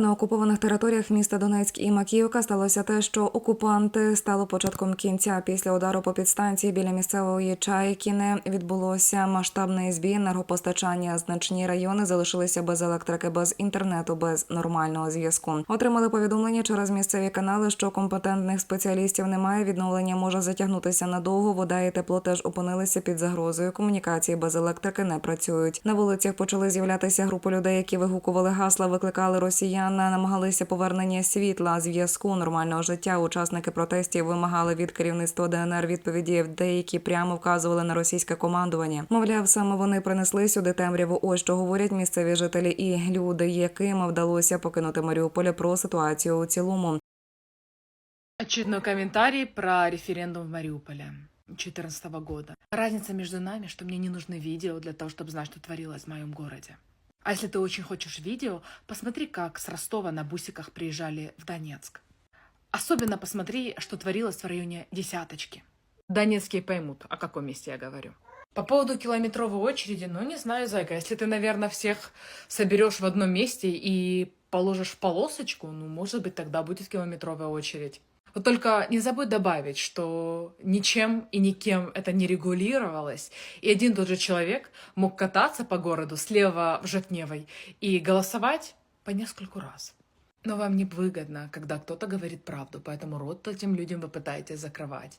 На окупованих територіях міста Донецьк і Макіївка сталося те, що окупанти стало початком кінця. Після удару по підстанції біля місцевої Чайкіне відбулося масштабний збій енергопостачання. Значні райони залишилися без електрики, без інтернету, без нормального зв'язку. Отримали повідомлення через місцеві канали, що компетентних спеціалістів немає. Відновлення може затягнутися надовго. Вода і тепло теж опинилися під загрозою. Комунікації без електрики не працюють. На вулицях почали з'являтися групи людей, які вигукували гасла, викликали росіян, намагалися повернення світла, зв'язку, нормального життя. Учасники протестів вимагали від керівництва ДНР відповіді. Деякі прямо вказували на російське командування. Мовляв, саме вони принесли сюди темряву. Ось що говорять місцеві жителі і люди, яким вдалося покинути Маріуполя про ситуацію у цілому. Очередной комментарий про референдум в Мариуполе 2014 года. Разница между нами, что мне не нужны видео для того, чтобы знать, что творилось в моем городе. А если ты очень хочешь видео, посмотри, как с Ростова на бусиках приезжали в Донецк. Особенно посмотри, что творилось в районе Десяточки. Донецкие поймут, о каком месте я говорю. По поводу километровой очереди, ну не знаю, Зайка, если ты, наверное, всех соберешь в одном месте и положишь в полосочку, ну, может быть, тогда будет километровая очередь. Вот только не забудь добавить, что ничем и никем это не регулировалось, и один тот же человек мог кататься по городу слева в Жатневой и голосовать по нескольку раз. Но вам не выгодно, когда кто-то говорит правду, поэтому рот этим людям вы пытаетесь закрывать.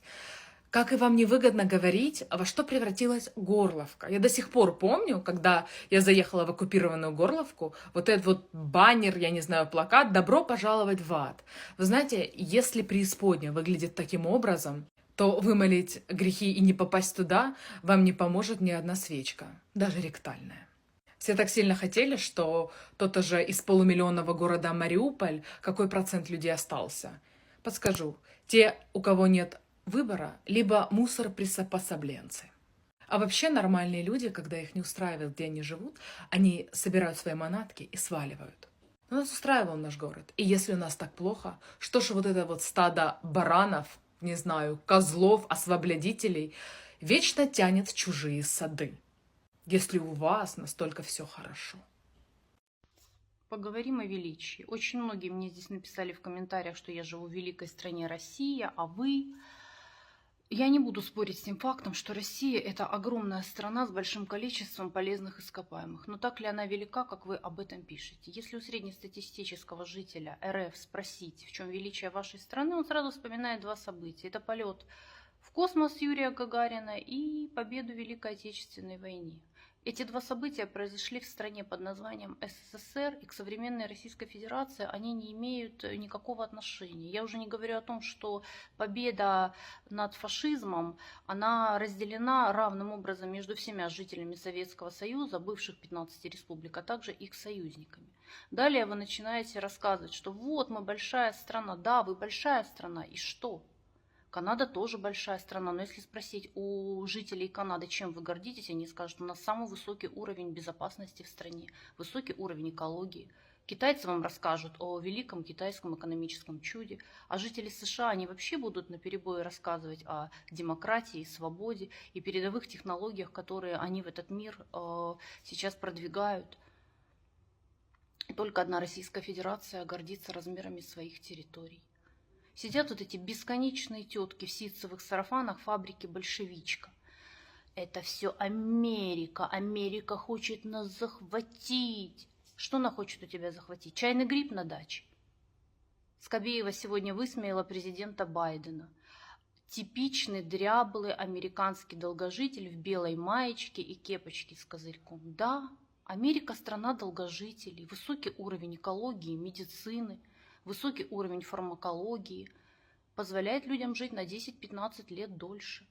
Как и вам невыгодно говорить, во что превратилась Горловка. Я до сих пор помню, когда я заехала в оккупированную Горловку, вот этот вот баннер, я не знаю, плакат «Добро пожаловать в ад». Вы знаете, если преисподня выглядит таким образом, то вымолить грехи и не попасть туда вам не поможет ни одна свечка, даже ректальная. Все так сильно хотели, что тот же из полумиллионного города Мариуполь, какой процент людей остался? Подскажу, те, у кого нет выбора, либо мусор-приспособленцы. А вообще нормальные люди, когда их не устраивает, где они живут, они собирают свои манатки и сваливают. Но нас устраивал наш город. И если у нас так плохо, что ж вот это вот стадо баранов, не знаю, козлов, освободителей, вечно тянет в чужие сады, если у вас настолько все хорошо. Поговорим о величии. Очень многие мне здесь написали в комментариях, что я живу в великой стране Россия, а вы... Я не буду спорить с тем фактом, что Россия – это огромная страна с большим количеством полезных ископаемых. Но так ли она велика, как вы об этом пишете? Если у среднестатистического жителя РФ спросить, в чем величие вашей страны, он сразу вспоминает два события. Это полет в космос Юрия Гагарина и победу в Великой Отечественной войне. Эти два события произошли в стране под названием СССР, и к современной Российской Федерации они не имеют э, никакого отношения. Я уже не говорю о том, что победа над фашизмом, она разделена равным образом между всеми жителями Советского Союза, бывших 15 республик, а также их союзниками. Далее вы начинаете рассказывать, что вот мы большая страна. Да, вы большая страна, и что? Канада тоже большая страна, но если спросить у жителей Канады, чем вы гордитесь, они скажут, у нас самый высокий уровень безопасности в стране, высокий уровень экологии. Китайцы вам расскажут о великом китайском экономическом чуде, а жители США, они вообще будут на перебой рассказывать о демократии, свободе и передовых технологиях, которые они в этот мир э, сейчас продвигают. Только одна Российская Федерация гордится размерами своих территорий. Сидят вот эти бесконечные тетки в ситцевых сарафанах фабрики «Большевичка». Это все Америка. Америка хочет нас захватить. Что она хочет у тебя захватить? Чайный гриб на даче? Скобеева сегодня высмеяла президента Байдена. Типичный дряблый американский долгожитель в белой маечке и кепочке с козырьком. Да, Америка страна долгожителей, высокий уровень экологии, медицины – высокий уровень фармакологии позволяет людям жить на 10-15 лет дольше.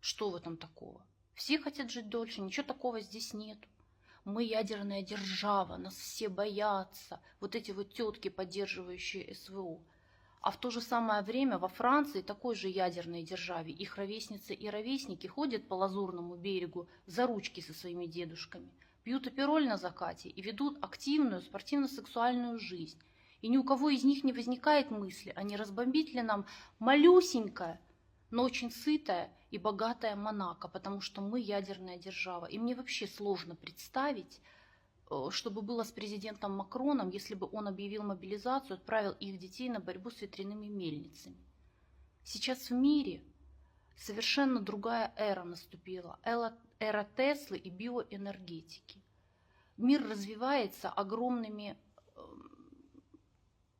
Что в этом такого? Все хотят жить дольше, ничего такого здесь нет. Мы ядерная держава, нас все боятся. Вот эти вот тетки, поддерживающие СВО. А в то же самое время во Франции, такой же ядерной державе, их ровесницы и ровесники ходят по лазурному берегу за ручки со своими дедушками – пьют апероль на закате и ведут активную спортивно-сексуальную жизнь. И ни у кого из них не возникает мысли, а не разбомбить ли нам малюсенькое, но очень сытое и богатое Монако, потому что мы ядерная держава. И мне вообще сложно представить э, чтобы было с президентом Макроном, если бы он объявил мобилизацию, отправил их детей на борьбу с ветряными мельницами. Сейчас в мире совершенно другая эра наступила, эра Теслы и биоэнергетики. Мир развивается огромными эм,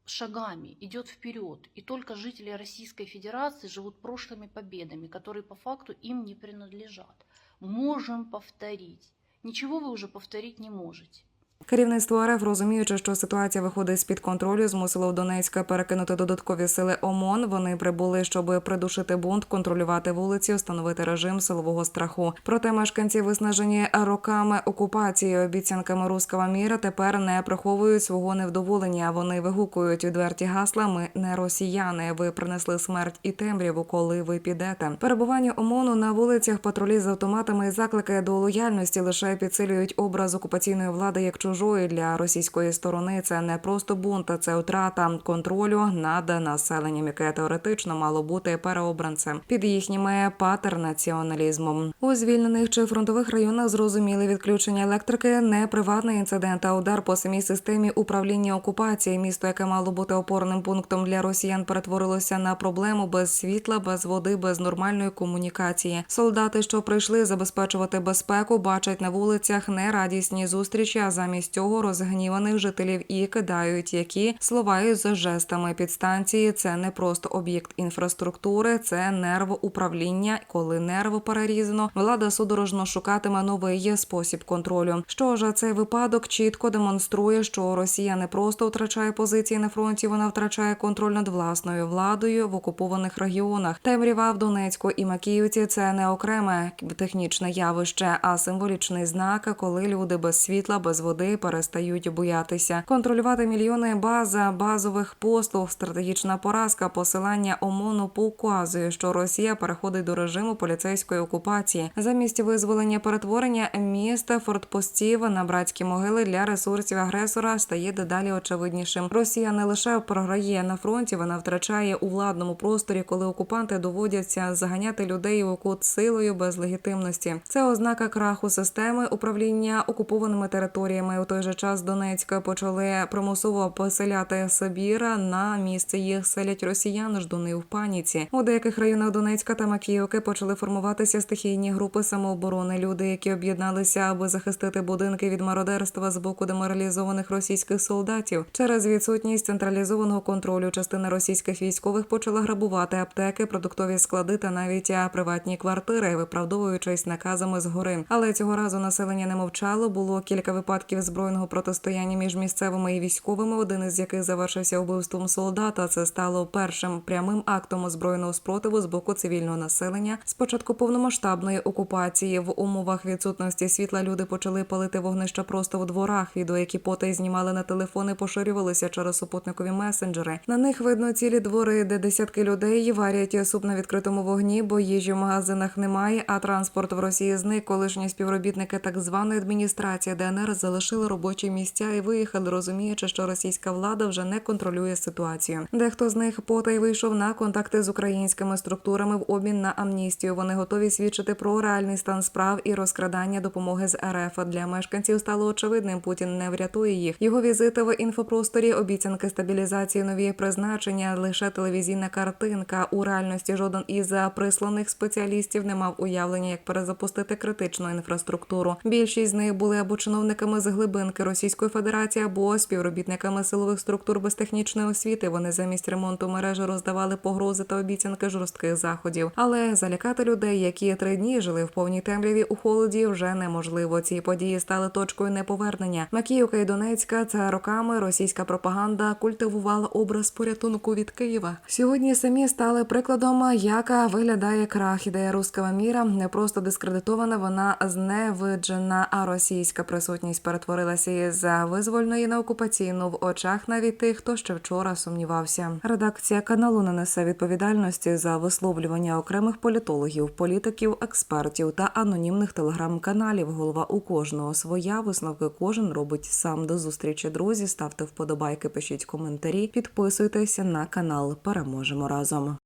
шагами, идет вперед. И только жители Российской Федерации живут прошлыми победами, которые по факту им не принадлежат. Можем повторить. Ничего вы уже повторить не можете. Керівництво РФ, розуміючи, що ситуація виходить з під контролю, змусило в Донецька перекинути додаткові сили ОМОН. Вони прибули, щоб придушити бунт, контролювати вулиці, встановити режим силового страху. Проте мешканці, виснажені роками окупації, обіцянками руского міра, тепер не приховують свого невдоволення. Вони вигукують відверті гасла. Ми не росіяни. Ви принесли смерть і темряву, коли ви підете. Перебування ОМОНу на вулицях, патрулі з автоматами і заклики до лояльності лише підсилюють образ окупаційної влади як чужої для російської сторони. Це не просто бунт, це втрата контролю над населенням, яке теоретично мало бути переобранцем під їхніми патернаціоналізмом. У звільнених чи фронтових районах зрозуміли відключення електрики не приватний інцидент, а удар по самій системі управління окупації. Місто, яке мало бути опорним пунктом для росіян, перетворилося на проблему без світла, без води, без нормальної комунікації. Солдати, що прийшли забезпечувати безпеку, бачать на вулицях нерадісні зустрічі, а замість цього розгніваних жителів і кидають які слова із жестами підстанції. Це не просто об'єкт інфраструктури, це нервоуправління. Коли нерво перерізано, влада судорожно шукатиме новий спосіб контролю. Що ж, цей випадок чітко демонструє, що Росія не просто втрачає позиції на фронті, вона втрачає контроль над власною владою в окупованих регіонах. Темрява в Донецьку і Макіївці це не окреме технічне явище, а символічний знак, коли люди без світла, без води перестають боятися. Контролювати мільйони база базових послуг, стратегічна поразка, посилання ОМОНу показує, що Росія переходить до режиму поліцейської окупації замість визволення перетворення міста фортпостів на братські могили для ресурсів агресора стає дедалі очевиднішим. Росія не лише програє на фронті, вона втрачає у владному просторі, коли окупанти доводяться заганяти людей у кут силою без легітимності. Це ознака краху системи управління окупованими територіями. У той же час Донецька почали примусово поселяти Сибіра. На місце їх селять росіяни. Ждуни в паніці. У деяких районах Донецька та Макіївки почали формуватися стихійні групи самооборони. Люди, які об'єдналися, аби захистити будинки від мародерства з боку деморалізованих російських солдатів. Через відсутність централізованого контролю частина російських військових почала грабувати аптеки, продуктові склади та навіть приватні квартири, виправдовуючись наказами згори. Але цього разу населення не мовчало. Було кілька випадків збройного протистояння між місцевими і військовими, один із яких завершився вбивством солдата. Це стало першим прямим актом озброєного спротиву з боку цивільного населення. Спочатку повномасштабної окупації в умовах відсутності світла люди почали палити вогнища просто в дворах. Відео, які потай знімали на телефони, поширювалися через супутникові месенджери. На них видно цілі двори, де десятки людей варять суп на відкритому вогні, бо їжі в магазинах немає. А транспорт в Росії зник. Колишні співробітники так званої адміністрації ДНР залишили робочі місця і виїхали, розуміючи, що російська влада вже не контролює ситуацію. Дехто з них потай вийшов на контакти з українськими структурами в обмін на амністію. Вони готові свідчити про реальний стан справ і розкрадання допомоги з РФ. Для мешканців стало очевидним, Путін не врятує їх. Його візити в інфопросторі, обіцянки стабілізації, нові призначення, лише телевізійна картинка. У реальності жоден із присланих спеціалістів не мав уявлення, як перезапустити критичну інфраструктуру. Більшість з них були або чиновниками з глибинки Російської Федерації, або співробітниками силових структур без технічної освіти. Вони замість ремонту мережі роздавали погрози та обіцянки жорстких заходів. Але залякати людей, які три дні жили в повній темряві у холоді, вже неможливо. Ці події стали точкою неповернення. Макіївка і Донецька це роками російська пропаганда культивувала образ порятунку від Києва. Сьогодні самі стали прикладом, яка виглядає крах. Ідея руского міра не просто дискредитована, вона зневиджена. А російська присутність перетворилася із визвольної на окупаційну в очах навіть тих, хто ще вчора сумнівався. Редакція каналу не несе відповідальності за висловлювання окремих політологів, політиків, експертів та анонімних телеграм-каналів. Голова у кожного своя висновки кожен робить сам. До зустрічі, друзі. Ставте вподобайки, пишіть коментарі, підписуйтеся на канал. Переможемо разом.